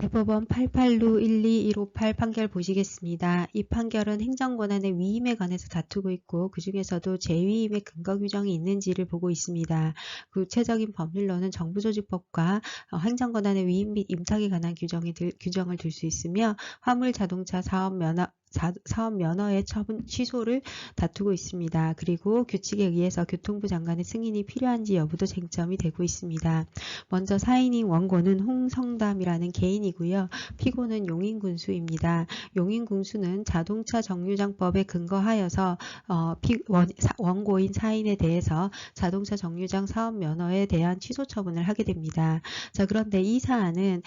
대법원 88루12158 판결 보시겠습니다. 이 판결은 행정권한의 위임에 관해서 다투고 있고 그 중에서도 재위임의 근거 규정이 있는지를 보고 있습니다. 구체적인 법률로는 정부조직법과 어, 행정권한의 위임 및 임탁에 관한 규정이 들, 규정을 들 수 있으며 화물 자동차 사업 면허 사업 면허의 처분 취소를 다투고 있습니다. 그리고 규칙에 의해서 교통부 장관의 승인이 필요한지 여부도 쟁점이 되고 있습니다. 먼저 사인인 원고는 홍성담이라는 개인이고요. 피고는 용인군수입니다. 용인군수는 자동차 정류장법에 근거하여서 어, 피, 원, 사, 원고인 사인에 대해서 자동차 정류장 사업 면허에 대한 취소 처분을 하게 됩니다. 자 그런데 이 사안은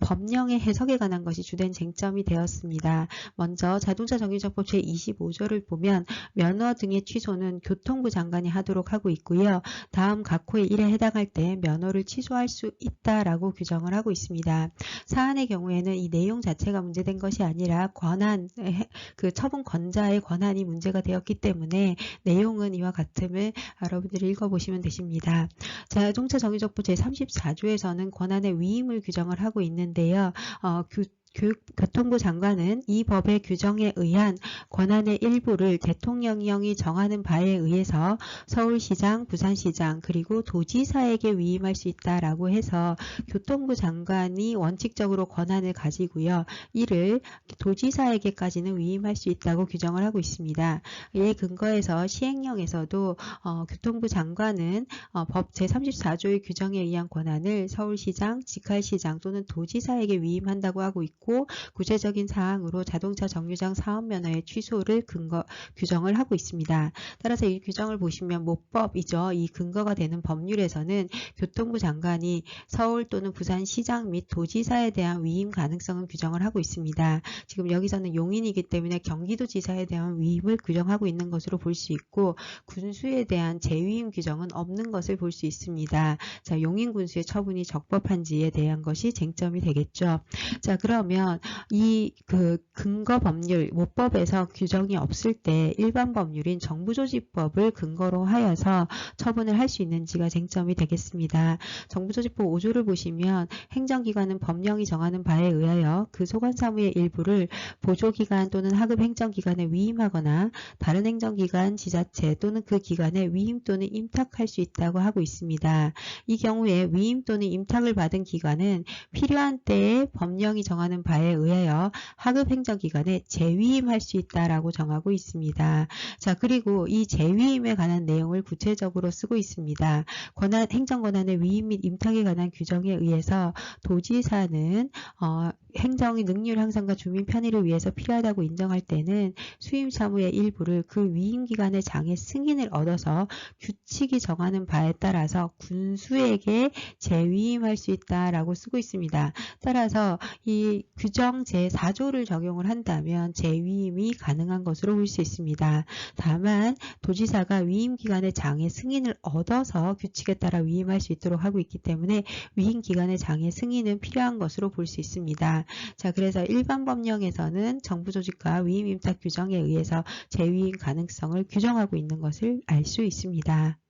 법령의 해석에 관한 것이 주된 쟁점이 되었습니다. 먼저 자동차 정류장법 제25조를 보면 면허 등의 취소는 교통부 장관이 하도록 하고 있고요. 다음 각 호의 1에 해당할 때 면허를 취소할 수 있다라고 규정을 하고 있습니다. 사안의 경우에는 이 내용 자체가 문제된 것이 아니라 권한, 그 처분 권자의 권한이 문제가 되었기 때문에 내용은 이와 같음을 여러분들이 읽어보시면 되십니다. 자동차 정류장법 제34조에서는 권한의 위임을 규정을 하고 있는데요. 어, 교통부 장관은 이 법의 규정에 의한 권한의 일부를 대통령령이 정하는 바에 의해서 서울시장, 부산시장 그리고 도지사에게 위임할 수 있다라고 해서 교통부 장관이 원칙적으로 권한을 가지고요. 이를 도지사에게까지는 위임할 수 있다고 규정을 하고 있습니다. 이에 근거해서 시행령에서도 어, 교통부 장관은 어, 법 제34조의 규정에 의한 권한을 서울시장, 직할시장 또는 도지사에게 위임한다고 하고 있고 있고 구체적인 사항으로 자동차 정류장 사업 면허의 취소를 근거 규정을 하고 있습니다. 따라서 이 규정을 보시면 모법이죠. 이 근거가 되는 법률에서는 교통부 장관이 서울 또는 부산시장 및 도지사에 대한 위임 가능성은 규정을 하고 있습니다. 지금 여기서는 용인이기 때문에 경기도지사에 대한 위임을 규정하고 있는 것으로 볼 수 있고 군수에 대한 재위임 규정은 없는 것을 볼 수 있습니다. 자, 용인 군수의 처분이 적법한지에 대한 것이 쟁점이 되겠죠. 자, 그러면 보면 이 그 근거 법률 모법에서 규정이 없을 때 일반 법률인 정부조직법을 근거로 하여서 처분을 할 수 있는지가 쟁점이 되겠습니다. 정부조직법 5조를 보시면 행정기관은 법령이 정하는 바에 의하여 그 소관 사무의 일부를 보조기관 또는 하급 행정기관에 위임하거나 다른 행정기관, 지자체 또는 그 기관에 위임 또는 임탁할 수 있다고 하고 있습니다. 이 경우에 위임 또는 임탁을 받은 기관은 필요한 때에 법령이 정하는 바에 의하여 하급 행정기관에 재위임할 수 있다라고 정하고 있습니다. 자 그리고 이 재위임에 관한 내용을 구체적으로 쓰고 있습니다. 권한 행정 권한의 위임 및 임탁에 관한 규정에 의해서 도지사는 어, 행정의 능률 향상과 주민 편의를 위해서 필요하다고 인정할 때는 수임 사무의 일부를 그 위임 기관의 장의 승인을 얻어서 규칙이 정하는 바에 따라서 군수에게 재위임할 수 있다라고 쓰고 있습니다. 따라서 이 규정 제4조를 적용을 한다면 재위임이 가능한 것으로 볼 수 있습니다. 다만 도지사가 위임 기관의 장의 승인을 얻어서 규칙에 따라 위임할 수 있도록 하고 있기 때문에 위임 기관의 장의 승인은 필요한 것으로 볼 수 있습니다. 자 그래서 일반 법령에서는 정부 조직과 위임 임탁 규정에 의해서 재위임 가능성을 규정하고 있는 것을 알 수 있습니다.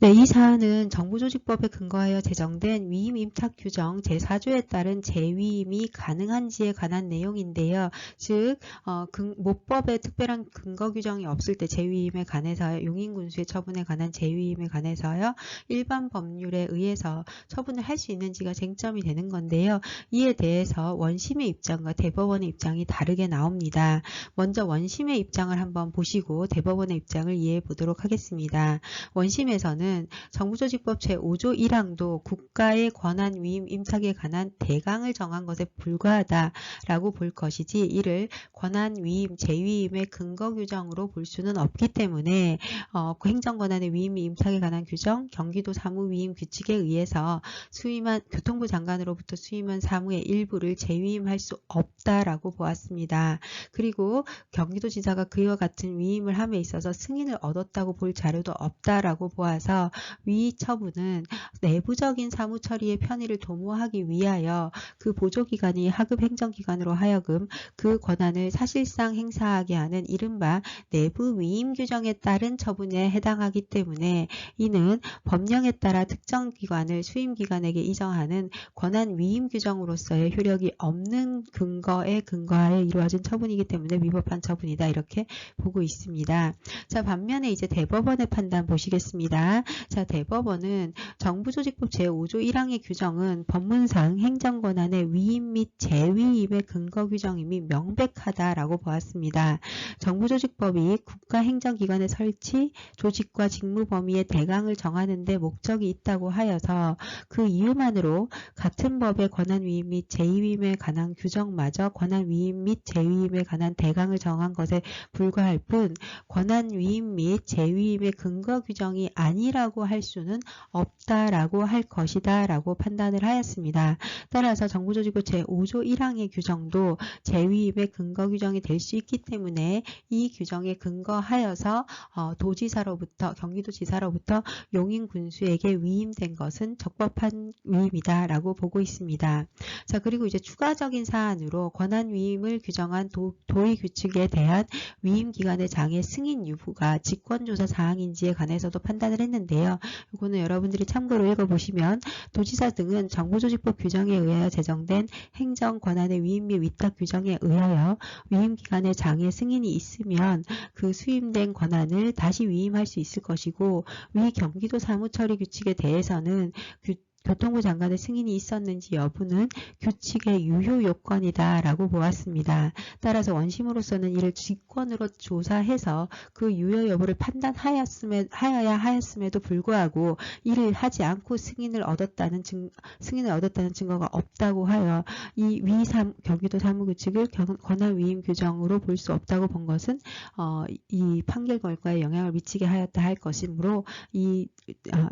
네, 이 사안은 정부조직법에 근거하여 제정된 위임 임탁 규정 제4조에 따른 재위임이 가능한지에 관한 내용인데요. 즉 어, 근, 모법에 특별한 근거 규정이 없을 때 재위임에 관해서 용인군수의 처분에 관한 재위임에 관해서요. 일반 법률에 의해서 처분을 할 수 있는지가 쟁점이 되는 건데요. 이에 대해서 원심의 입장과 대법원의 입장이 다르게 나옵니다. 먼저 원심의 입장을 한번 보시고 대법원의 입장을 이해해 보도록 하겠습니다. 원심에서는 경우는 정부조직법 제5조 1항도 국가의 권한 위임 임탁에 관한 대강을 정한 것에 불과하다라고 볼 것이지 이를 권한 위임, 재위임의 근거 규정으로 볼 수는 없기 때문에 어, 그 행정권한의 위임 임탁에 관한 규정, 경기도 사무 위임 규칙에 의해서 수임한 교통부 장관으로부터 수임한 사무의 일부를 재위임할 수 없다라고 보았습니다. 그리고 경기도 지사가 그와 같은 위임을 함에 있어서 승인을 얻었다고 볼 자료도 없다라고 보아서 위 처분은 내부적인 사무 처리의 편의를 도모하기 위하여 그 보조기관이 하급 행정기관으로 하여금 그 권한을 사실상 행사하게 하는 이른바 내부 위임 규정에 따른 처분에 해당하기 때문에 이는 법령에 따라 특정 기관을 수임 기관에게 이정하는 권한 위임 규정으로서의 효력이 없는 근거에 근거하여 이루어진 처분이기 때문에 위법한 처분이다 이렇게 보고 있습니다. 자 반면에 이제 대법원의 판단 보시겠습니다. 자 대법원은 정부조직법 제5조 1항의 규정은 법문상 행정권한의 위임 및 재위임의 근거 규정임이 명백하다라고 보았습니다. 정부조직법이 국가행정기관의 설치, 조직과 직무 범위의 대강을 정하는 데 목적이 있다고 하여서 그 이유만으로 같은 법의 권한 위임 및 재위임에 관한 규정마저 권한 위임 및 재위임에 관한 대강을 정한 것에 불과할 뿐 권한 위임 및 재위임의 근거 규정이 아니라 고 할 수는 없다라고 할 것이다 라고 판단을 하였습니다. 따라서 정부조직법 제5조 1항의 규정도 재위임의 근거 규정이 될 수 있기 때문에 이 규정에 근거하여서 어, 도지사로부터 경기도지사로부터 용인 군수에게 위임된 것은 적법한 위임이다 라고 보고 있습니다. 자 그리고 이제 추가적인 사안으로 권한 위임을 규정한 도, 도의 규칙에 대한 위임 기간의 장애 승인 유무가 직권조사 사항인지에 관해서도 판단을 했는데 요. 이거는 여러분들이 참고로 읽어보시면 도지사 등은 정부조직법 규정에 의하여 제정된 행정 권한의 위임 및 위탁 규정에 의하여 위임 기간의 장애 승인이 있으면 그 수임된 권한을 다시 위임할 수 있을 것이고 위 경기도 사무처리 규칙에 대해서는 규, 교통부 장관의 승인이 있었는지 여부는 규칙의 유효 요건이다 라고 보았습니다. 따라서 원심으로서는 이를 직권으로 조사해서 그 유효 여부를 판단하였음에, 하여야 하였음에도 불구하고 이를 하지 않고 승인을 얻었다는 증, 승인을 얻었다는 증거가 없다고 하여 이 위 경기도 사무규칙을 권한 위임 규정으로 볼 수 없다고 본 것은 어, 이 판결 결과에 영향을 미치게 하였다 할 것이므로 이 어,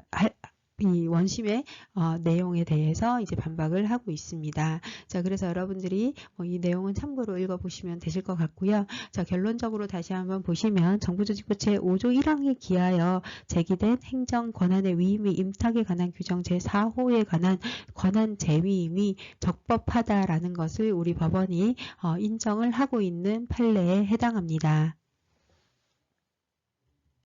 이 원심의 어, 내용에 대해서 이제 반박을 하고 있습니다. 자, 그래서 여러분들이 뭐 이 내용은 참고로 읽어보시면 되실 것 같고요. 자, 결론적으로 다시 한번 보시면 정부조직법 제5조 1항에 기하여 제기된 행정 권한의 위임 및 임탁에 관한 규정 제4호에 관한 권한 재위임이 적법하다라는 것을 우리 법원이 어, 인정을 하고 있는 판례에 해당합니다.